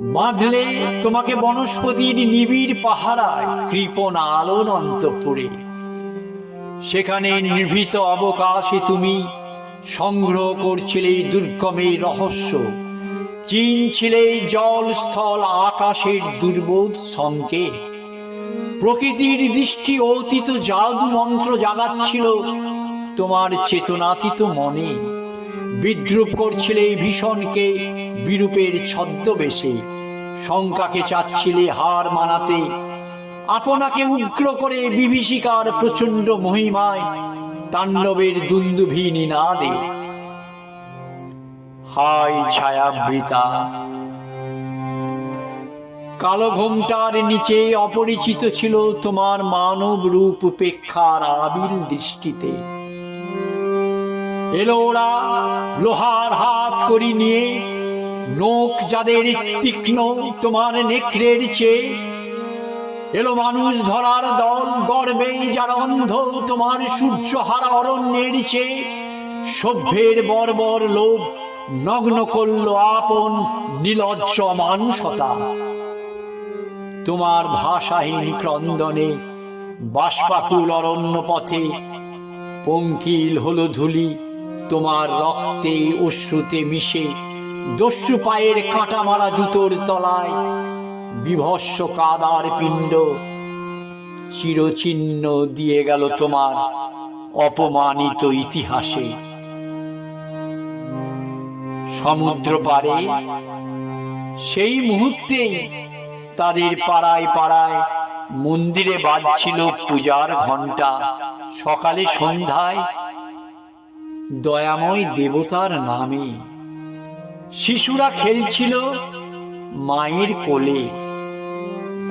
বাঁধলে তোমাকে বনস্পতির নিবিড় পাহারায়, কৃপণ আলোর অন্তপুরে। সেখানে নির্ভীত অবকাশে তুমি সংগ্রহ করছিলে দুর্গমের রহস্য। চীন ছিলে জল স্থল আকাশের দুর্বোধ সংকেত। প্রকৃতির দৃষ্টি অতীত জাদু মন্ত্র জাগাচ্ছিল তোমার চেতনাতীত মনে। বিদ্রুপ করছিলে ভীষণকে বিরূপের ছদ্মবেশে। শঙ্কাকে চাচ্ছিলে হার মানাতে। আপনাকে উগ্র করে বিভীষিকার প্রচণ্ড মহিমায় তাণ্ডবের দুন্দুভি নিনাদে হায় ছায়াবৃতা। কালো ঘোমটার নিচে অপরিচিত ছিল তোমার মানব রূপ উপেক্ষার আবিল দৃষ্টিতে। এলো ওরা লোহার হাত করি নিয়ে। নোক যাদের তীক্ষ্ণ তোমার নেকড়ের চেয়ে। এলো মানুষ ধরার দল, গর্বে যার অন্ধ তোমার সূর্য হারা অরণ্যের চেয়ে। সভ্যের বর্বর লোভ নগ্ন করল আপন নীলজ্জ মানুষতা তোমার ভাষাহীন ক্রন্দনে বাষ্পাকুল অরণ্য পথে পঙ্কিল হলো ধুলি তোমার রক্তে অশ্রুতে মিশে দস্যু পায়ের কাঁটা মারা জুতোর তলায় বিভস্য কাদার পিণ্ড চিরচিহ্ন দিয়ে গেল তোমার অপমানিত ইতিহাসে। সমুদ্র পারে সেই মুহূর্তেই তাদের পাড়ায় পাড়ায় মন্দিরে বাজছিল পূজার ঘণ্টা সকালে সন্ধ্যায় দয়াময় দেবতার নামে। শিশুরা খেলছিল মায়ের কোলে।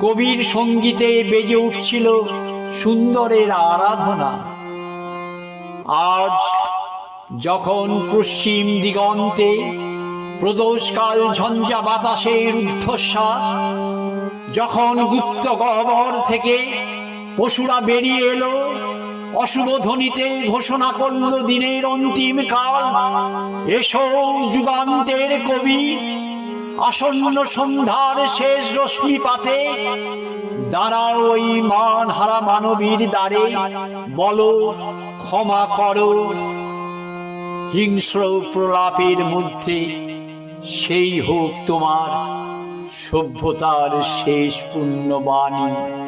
কবির সঙ্গীতে বেজে উঠছিল সুন্দরের আরাধনা। আজ যখন পশ্চিম দিগন্তে প্রদোষকাল ঝঞ্ঝা বাতাসের ঊর্ধ্বশ্বাস যখন গুপ্ত গহ্বর থেকে পশুরা বেরিয়ে এলো অশুভ ধ্বনিতে ঘোষণা করল দিনের অন্তিম কাল। এসো যুগান্তের কবি, আসন্ন সন্ধ্যার শেষ রশ্মিপাতে দাঁড়াও ওই মান হারা মানবীর দ্বারে, বলো, ক্ষমা করো। হিংস্র প্রলাপের মধ্যে সেই হোক তোমার সভ্যতার শেষ পুণ্যবাণী।